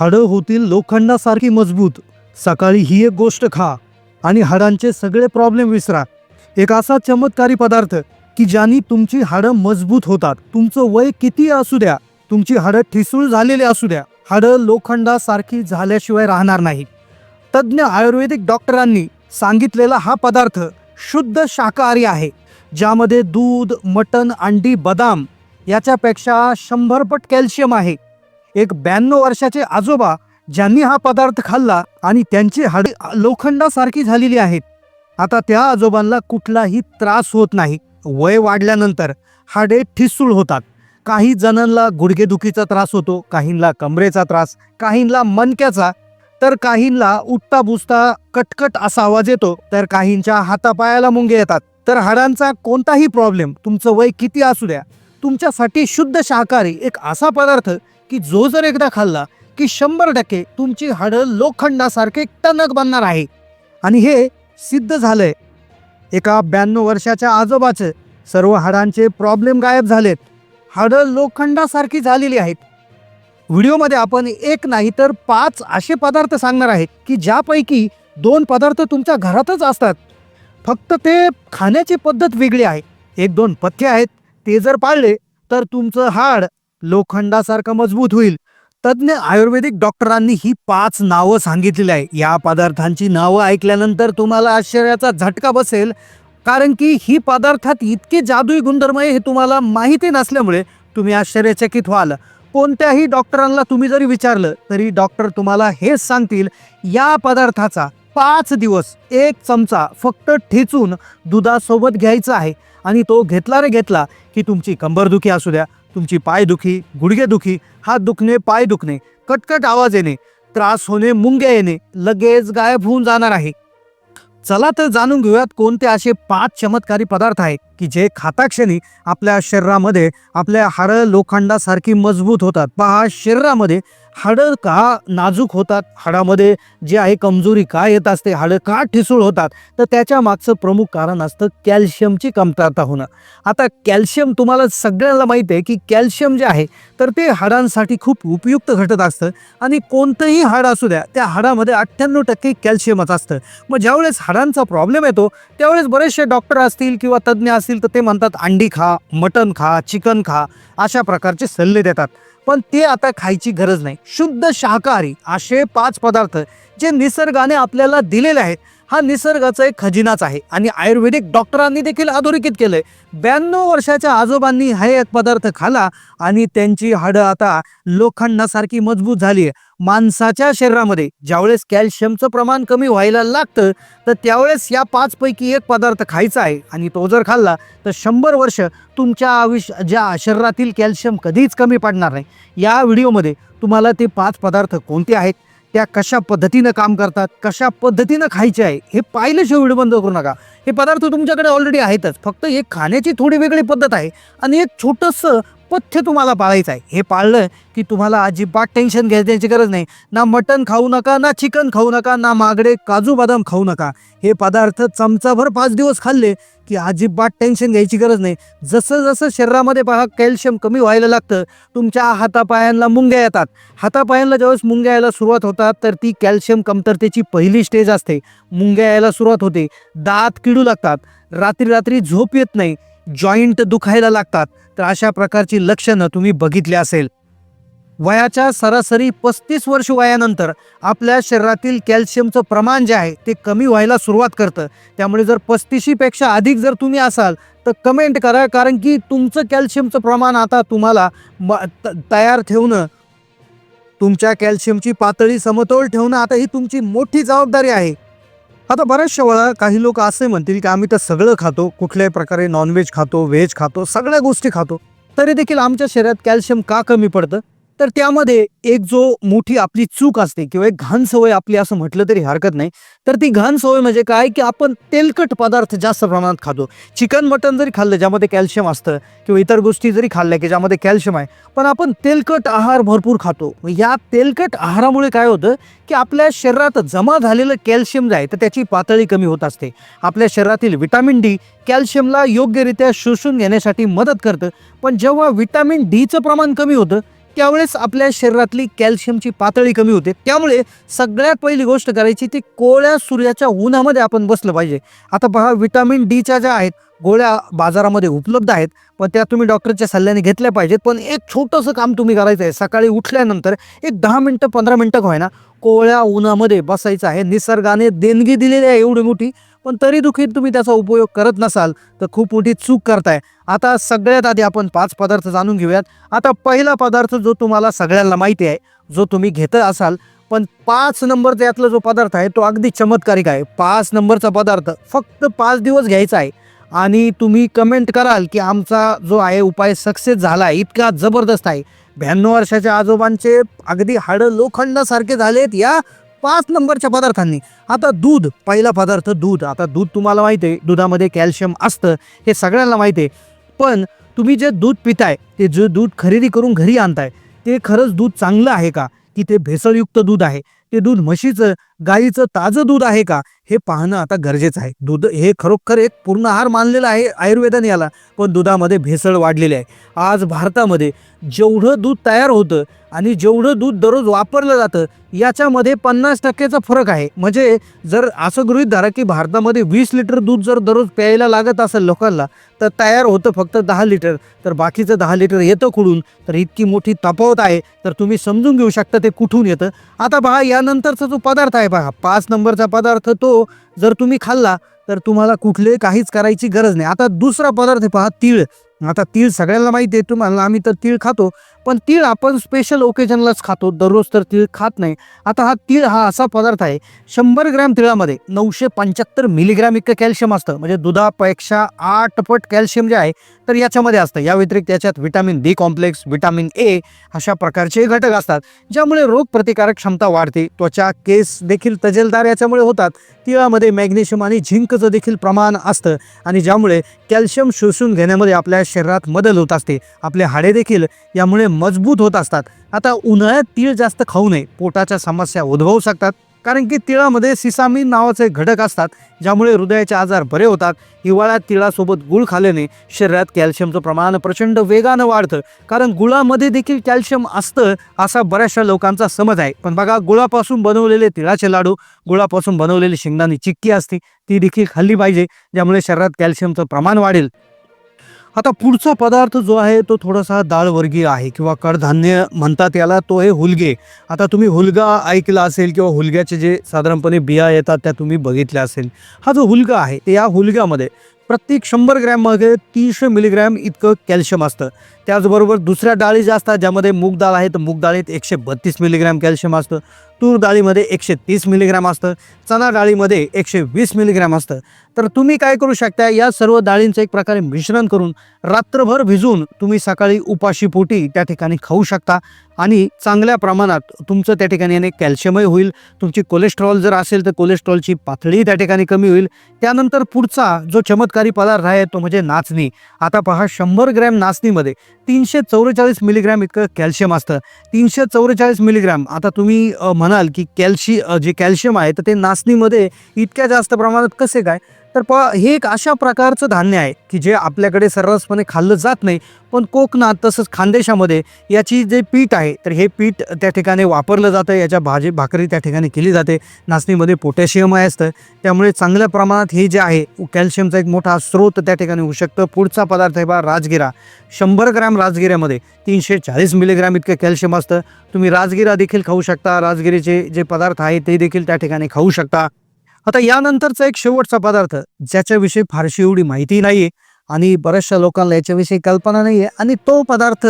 हाडं होतील लोखंडासारखी मजबूत. सकाळी ही एक गोष्ट खा आणि हाडांचे सगळे प्रॉब्लेम विसरा. एक असा चमत्कारी पदार्थ की ज्यानी तुमची हाडं मजबूत होतात. तुमचं वय किती असू द्या तुमची हाडं ठिसूळ झालेली असू द्या. हाडं लोखंडासारखी झाल्याशिवाय राहणार नाही. तज्ज्ञ आयुर्वेदिक डॉक्टरांनी सांगितलेला हा पदार्थ शुद्ध शाकाहारी आहे ज्यामध्ये दूध मटण अंडी बदाम याच्यापेक्षा शंभर पट कॅल्शियम आहे. एक ब्याण्णव वर्षाचे आजोबा ज्यांनी हा पदार्थ खाल्ला आणि त्यांची हाडे लोखंडासारखी झालेली आहेत. आता त्या आजोबांना कुठलाही त्रास होत नाही. वय वाढल्यानंतर हाडे ठिसूळ होतात. काही जणांना गुडघेदुखीचा त्रास होतो काहींना कमरेचा त्रास काहींना मणक्याचा. तर काहींना उठता बुसता कटकट असा आवाज येतो तर काहींच्या हातापायाला मुंगे येतात. तर हाडांचा कोणताही प्रॉब्लेम तुमचं वय किती असू द्या. तुमच्यासाठी शुद्ध शाकाहारी एक असा पदार्थ की जो जर एकदा खाल्ला की शंभर टक्के तुमची हाडं लोखंडासारखे टणक बनणार आहे. आणि हे सिद्ध झालंय. एका ब्याण्णव वर्षाच्या आजोबाचं सर्व हाडांचे प्रॉब्लेम गायब झालेत. हाडं लोखंडासारखी झालेली आहेत. व्हिडिओमध्ये आपण एक नाही तर पाच असे पदार्थ सांगणार आहे की ज्यापैकी दोन पदार्थ तुमच्या घरातच असतात. फक्त ते खाण्याची पद्धत वेगळी आहे. एक दोन पथ्य आहेत. ते जर पाळले तर तुमचं हाड लोखंडासारखं मजबूत होईल. तज्ज्ञ आयुर्वेदिक डॉक्टरांनी ही पाच नावं सांगितलेली आहे या पदार्थांची नावं ऐकल्यानंतर तुम्हाला आश्चर्याचा झटका बसेल कारण की ही पदार्थात इतके जादुई गुणधर्म आहे हे तुम्हाला माहिती नसल्यामुळे तुम्ही आश्चर्यचकित व्हाल. कोणत्याही डॉक्टरांना तुम्ही जरी विचारलं तरी डॉक्टर तुम्हाला हेच सांगतील या पदार्थाचा पाच दिवस एक चमचा फक्त ठेचून दुधासोबत घ्यायचा आहे. आणि तो घेतला रे घेतला की तुमची कंबरदुखी असू द्या तुमची पायदुखी गुडघेदुखी हात दुखणे पाय दुखणे कटकट आवाज येणे त्रास होणे मुंग्या येणे लगेच गायब होऊन जाणार आहे. चला तर जाणून घेऊयात कोणते असे पाच चमत्कारी पदार्थ आहेत. की जे खाताक्षणी आपल्या शरीरामध्ये आपल्या हाडं लोखंडासारखी मजबूत होतात. पहा शरीरामध्ये हाडं का नाजूक होतात? हाडामध्ये जे आहे कमजोरी का येत असते? हाडं का ठिसूळ होतात? तर त्याच्या मागचं प्रमुख कारण असतं कॅल्शियमची कमतरता होणं. आता कॅल्शियम तुम्हाला सगळ्यांना माहीत आहे की कॅल्शियम जे आहे तर ते हाडांसाठी खूप उपयुक्त घटक असतं. आणि कोणतंही हाड असू द्या त्या हाडामध्ये अठ्ठ्याण्णव टक्के कॅल्शियमच असतं. मग ज्यावेळेस हाडांचा प्रॉब्लेम येतो त्यावेळेस बरेचसे डॉक्टर असतील किंवा तज्ज्ञ असतील तर ते म्हणतात अंडी खा मटन खा चिकन खा अशा प्रकारचे सल्ले देतात. पण ते आता खायची गरज नाही. शुद्ध शाकाहारी असे पाच पदार्थ जे निसर्गाने आपल्याला दिलेले आहेत हा निसर्गाचा एक खजिनाच आहे. आणि आयुर्वेदिक डॉक्टरांनी देखील अधोरेखित केलंय. ब्याण्णव वर्षाच्या आजोबांनी हा एक पदार्थ खाला आणि त्यांची हाडं आता लोखंडासारखी मजबूत झाली आहे. माणसाच्या शरीरामध्ये ज्यावेळेस कॅल्शियमचं प्रमाण कमी व्हायला लागतं तर त्यावेळेस या पाचपैकी एक पदार्थ खायचा आहे. आणि तो जर खाल्ला तर शंभर वर्ष तुमच्या आयुष्य ज्या शरीरातील कॅल्शियम कधीच कमी पडणार नाही. या व्हिडिओमध्ये तुम्हाला ते पाच पदार्थ कोणते आहेत? त्या कशा पद्धतीनं काम करतात कशा पद्धतीनं खायचे आहे हे पाहिल्याशिवाय व्हिडिओ बंद करू नका. हे पदार्थ तुमच्याकडे ऑलरेडी आहेतच. फक्त एक खाण्याची थोडी वेगळी पद्धत आहे आणि एक छोटंसं पथ्य तुम्हाला पाळायचं आहे. हे पाळलं की तुम्हाला अजिबात टेन्शन घ्यायची गरज नाही. ना मटण खाऊ नका ना चिकन खाऊ नका ना मागडे काजू बदाम खाऊ नका. हे पदार्थ चमचाभर पाच दिवस खाल्ले की अजिबात टेन्शन घ्यायची गरज नाही. जसं जसं शरीरामध्ये पहा कॅल्शियम कमी व्हायला लागतं तुमच्या हातापायांना मुंग्या येतात. हातापायांना ज्यावेळेस मुंग्या यायला सुरुवात होतात तर ती कॅल्शियम कमतरतेची पहिली स्टेज असते. मुंग्या यायला सुरुवात होते. दात किडू लागतात. रात्री रात्री झोप येत नाही. जॉईंट दुखायला लागतात तर अशा प्रकारची लक्षणं तुम्ही बघितली असेल. वयाच्या सरासरी पस्तीस वर्ष वयानंतर आपल्या शरीरातील कॅल्शियमचं प्रमाण जे आहे ते कमी व्हायला सुरुवात करतं. त्यामुळे जर पस्तीशीपेक्षा अधिक जर तुम्ही असाल तर कमेंट करा कारण की तुमचं कॅल्शियमचं प्रमाण आता तुम्हाला म त- तयार ठेवणं तुमच्या कॅल्शियमची पातळी समतोल ठेवणं आता ही तुमची मोठी जबाबदारी आहे. आता बऱ्याचशा वेळा काही लोक असे म्हणतील की आम्ही तर सगळं खातो कुठल्याही प्रकारे नॉनव्हेज खातो व्हेज खातो सगळ्या गोष्टी खातो. तरी देखील आमच्या शरीरात कॅल्शियम का कमी पडतं? तर त्यामध्ये एक जो मोठी आपली चूक असते किंवा एक घाण सवय आपली असं म्हटलं तरी हरकत नाही. तर ती घाण सवय म्हणजे काय? की आपण तेलकट पदार्थ जास्त प्रमाणात खातो. चिकन मटन जरी खाल्लं ज्यामध्ये कॅल्शियम असतं किंवा इतर गोष्टी जरी खाल्ल्या की ज्यामध्ये कॅल्शियम आहे पण आपण तेलकट आहार भरपूर खातो. या तेलकट आहारामुळे काय होतं? की आपल्या शरीरात जमा झालेलं कॅल्शियम जे आहे तर त्याची पातळी कमी होत असते. आपल्या शरीरातील विटॅमिन डी कॅल्शियमला योग्यरित्या शोषून घेण्यासाठी मदत करतं. पण जेव्हा विटॅमिन डीचं प्रमाण कमी होतं त्यावेळेस आपल्या शरीरातली कॅल्शियमची पातळी कमी होते. त्यामुळे सगळ्यात पहिली गोष्ट करायची ती कोळ्या सूर्याच्या उन्हामध्ये आपण बसलं पाहिजे. आता पहा विटामिन डीच्या ज्या आहेत गोळ्या बाजारामध्ये उपलब्ध आहेत पण त्या तुम्ही डॉक्टरच्या सल्ल्याने घेतल्या पाहिजेत. पण एक छोटंसं काम तुम्ही करायचं आहे. सकाळी उठल्यानंतर एक दहा मिनटं पंधरा मिनटं का होईना कोळ्या उन्हामध्ये बसायचं आहे. निसर्गाने देणगी दिलेली आहे एवढी मोठी. पण तरी दुखीत तुम्ही त्याचा उपयोग करत नसाल तर खूप मोठी चूक करताय. आता सगळ्यात आधी आपण पाच पदार्थ जाणून घेऊयात. आता पहिला पदार्थ जो तुम्हाला सगळ्यांना माहिती आहे जो तुम्ही घेत असाल पण पाच नंबरचा यातला जो पदार्थ आहे तो अगदी चमत्कारिक आहे. पाच नंबरचा पदार्थ फक्त पाच दिवस घ्यायचा आहे. आणि तुम्ही कमेंट कराल की आमचा जो आहे उपाय सक्सेस झाला आहे इतका जबरदस्त आहे. ब्याण्णव वर्षाच्या आजोबांचे अगदी हाडं लोखंडासारखे झालेत या पाच नंबरच्या पदार्थांनी. आता दूध पहिला पदार्थ दूध. आता दूध तुम्हाला माहिती आहे दुधामध्ये कॅल्शियम असतं हे सगळ्यांना माहिती आहे. पण तुम्ही जे दूध पिताय ते जे दूध खरेदी करून घरी आणताय ते खरंच दूध चांगलं आहे का? की ते भेसळयुक्त दूध आहे? ते दूध म्हशीचं गाईचं ताजं दूध आहे का हे पाहणं आता गरजेचं आहे. दूध हे खरोखर एक पूर्ण आहार मानलेला आहे आयुर्वेदाने याला पण दुधामध्ये भेसळ वाढलेली आहे. आज भारतामध्ये जेवढं दूध तयार होतं आणि जेवढं दूध दररोज वापरलं जातं याच्यामध्ये पन्नास टक्केचा फरक आहे. म्हणजे जर असं गृहीत धरा की भारतामध्ये वीस लिटर दूध जर दररोज प्यायला लागत असेल लोकांना तर तयार होतं फक्त दहा लिटर. तर बाकीचं दहा लिटर येतं कुठून तर इतकी मोठी तफावत आहे. तर तुम्ही समजून घेऊ शकता ते कुठून येतं. आता पहा यानंतरचा जो पदार्थ आहे पहा पाच नंबरचा पदार्थ तो जर तुम्ही खाल्ला तर तुम्हाला कुठले काहीच करायची गरज नाही. आता दुसरा पदार्थ पहा तीळ. आता तीळ सगळ्यांना माहिती आहे तुम्हाला आम्ही तर तीळ खातो पण तीळ आपण स्पेशल ओकेजनलाच खातो. दररोज तर तीळ खात नाही. आता हा तीळ हा असा पदार्थ आहे शंभर ग्रॅम तिळामध्ये नऊशे पंच्याहत्तर मिलीग्रॅम इतकं कॅल्शियम असतं. म्हणजे दुधापेक्षा आठ पट कॅल्शियम जे आहे तर याच्यामध्ये असतं. या व्यतिरिक्त याच्यात vitamin D complex vitamin A अशा प्रकारचे घटक असतात. ज्यामुळे रोगप्रतिकारक क्षमता वाढते. त्वचा केस देखील तजेलदार याच्यामुळे होतात. तिळामध्ये मॅग्नेशियम आणि झिंकचं देखील प्रमाण असतं. आणि ज्यामुळे कॅल्शियम शोषून घेण्यामध्ये आपल्या शरीरात मदत होत असते. आपले हाडे देखील यामुळे मजबूत होत असतात. आता उन्हाळ्यात तीळ जास्त खाऊ नये. पोटाच्या समस्या उद्भवू शकतात. कारण की तिळामध्ये सिसामिन नावाचे घटक असतात ज्यामुळे हृदयाचे आजार बरे होतात. हिवाळ्यात तिळासोबत गुळ खाल्याने शरीरात कॅल्शियमचं प्रमाण प्रचंड वेगानं वाढतं. कारण गुळामध्ये देखील कॅल्शियम असतं असा बऱ्याचशा लोकांचा समज आहे. पण बघा गुळापासून बनवलेले तिळाचे लाडू गुळापासून बनवलेली शेंगदाणी चिक्की असते ती देखील खाल्ली पाहिजे ज्यामुळे शरीरात कॅल्शियमचं प्रमाण वाढेल. आता पुढचा पदार्थ जो आहे तो थोडासा डाळवर्गीय आहे किंवा कडधान्य म्हणतात याला तो आहे हुलगे. आता तुम्ही हुलगा ऐकला असेल किंवा हुलग्याचे जे साधारणपणे बिया येतात त्या तुम्ही बघितल्या असेल. हा जो हुलगा आहे ते या हुलग्यामध्ये प्रत्येक शंभर ग्रॅममध्ये तीनशे मिलीग्रॅम इतकं कॅल्शियम असतं. त्याचबरोबर दुसऱ्या डाळी ज्या असतात ज्यामध्ये मूग डाळ आहे तर मूग डाळीत एकशे बत्तीस मिलीग्रॅम कॅल्शियम असतं. तूर डाळीमध्ये एकशे तीस मिलीग्रॅम असतं चणा डाळीमध्ये एकशे वीस मिलीग्रॅम असतं. तर तुम्ही काय करू शकता या सर्व डाळींचं एक प्रकारे मिश्रण करून रात्रभर भिजून तुम्ही सकाळी उपाशी पोटी त्या ठिकाणी खाऊ शकता आणि चांगल्या प्रमाणात तुमचं त्या ठिकाणी याने कॅल्शियमही होईल. तुमची कोलेस्ट्रॉल जर असेल तर कोलेस्ट्रॉलची पातळी त्या ठिकाणी कमी होईल. त्यानंतर पुढचा जो चमत्कारी पदार्थ आहे तो म्हणजे नाचणी. आता पहा शंभर ग्रॅम नाचणीमध्ये तीनशे चौवेचाळीस मिलीग्रॅम इतकं कॅल्शियम असतं. तीनशे चौवेचाळीस मिलीग्रॅम. आता तुम्ही म्हणाल की कॅल्शी जे कॅल्शियम आहे तर ते नाचणीमध्ये इतक्या जास्त प्रमाणात कसे काय? तर प हे एक अशा प्रकारचं धान्य आहे की जे आपल्याकडे सर्रासपणे खाल्लं जात नाही पण कोकणात तसंच खानदेशामध्ये याची जे पीठ आहे तर हे पीठ त्या ठिकाणी वापरलं जातं याच्या भाजी भाकरी त्या ठिकाणी केली जाते. नाचणीमध्ये पोटॅशियम आहे असतं. त्यामुळे चांगल्या प्रमाणात हे जे आहे कॅल्शियमचा एक मोठा स्रोत त्या ठिकाणी होऊ शकतं. पुढचा पदार्थ आहे बा राजगिरा. शंभर ग्रॅम राजगिऱ्यामध्ये तीनशे चाळीस मिलीग्रॅम इतकं कॅल्शियम असतं. तुम्ही राजगिरा देखील खाऊ शकता. राजगिरीचे जे पदार्थ आहे ते देखील त्या ठिकाणी खाऊ शकता. आता यानंतरचा एक शेवटचा पदार्थ ज्याच्याविषयी फारशी एवढी माहिती नाही आहे आणि बऱ्याचशा लोकांना याच्याविषयी कल्पना नाही आहे आणि तो पदार्थ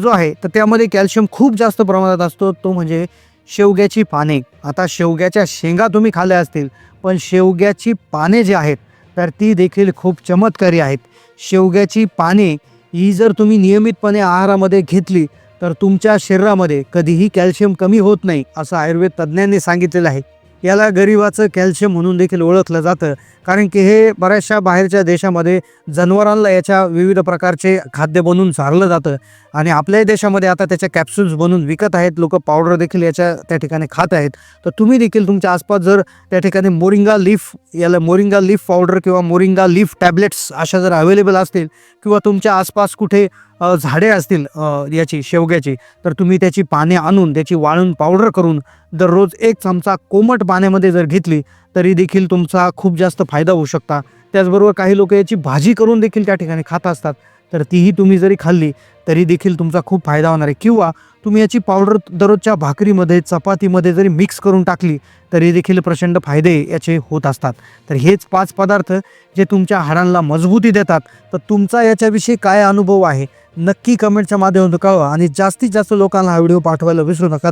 जो आहे तर त्यामध्ये कॅल्शियम खूप जास्त प्रमाणात असतो. तो म्हणजे शेवग्याची पाने. आता शेवग्याच्या शेंगा तुम्ही खाल्या असतील पण शेवग्याची पाने जी आहेत तर ती देखील खूप चमत्कारी आहेत. शेवग्याची पाने ही जर तुम्ही नियमितपणे आहारामध्ये घेतली तर तुमच्या शरीरामध्ये कधीही कॅल्शियम कमी होत नाही असं आयुर्वेद तज्ज्ञांनी सांगितलेलं आहे. याला गरिबाचं कॅल्शियम म्हणून देखील ओळखलं जातं. कारण की हे बऱ्याचशा बाहेरच्या देशामध्ये जनावरांना याच्या विविध प्रकारचे खाद्य बनवून चारलं जातं. आणि आपल्याही देशामध्ये आता त्याच्या कॅप्सूल्स बनवून विकत आहेत. लोक पावडर देखील याच्या त्या ठिकाणी खात आहेत. तर तुम्ही देखील तुमच्या आसपास जर त्या ठिकाणी मोरिंगा लीफ याला मोरिंगा लीफ पावडर किंवा मोरिंगा लीफ टॅबलेट्स अशा जर अवेलेबल असतील किंवा तुमच्या आसपास कुठे झाडे असतील याची शेवग्याची तर तुम्ही त्याची पाने आणून त्याची वाळून पावडर करून दररोज एक चमचा कोमट पाण्यामध्ये जर घेतली तरी देखील तुमचा खूप जास्त फायदा होऊ शकता. त्याचबरोबर काही लोक याची भाजी करून देखील त्या ठिकाणी खात असतात. तर तीही तुम्ही जरी खाल्ली तरी देखील तुमचा खूप फायदा होणार आहे. किंवा तुम्ही याची पावडर दररोजच्या भाकरीमध्ये चपातीमध्ये जरी मिक्स करून टाकली तरी देखील प्रचंड फायदे याचे होत असतात. तर हेच पाच पदार्थ जे तुमच्या हाडांना मजबूती देतात. तर तुमचा याच्याविषयी काय अनुभव आहे? नक्की कमेंटच्या माध्यमातून कळवा. आणि जास्तीत जास्त लोकांना हा व्हिडिओ पाठवायला विसरू नका.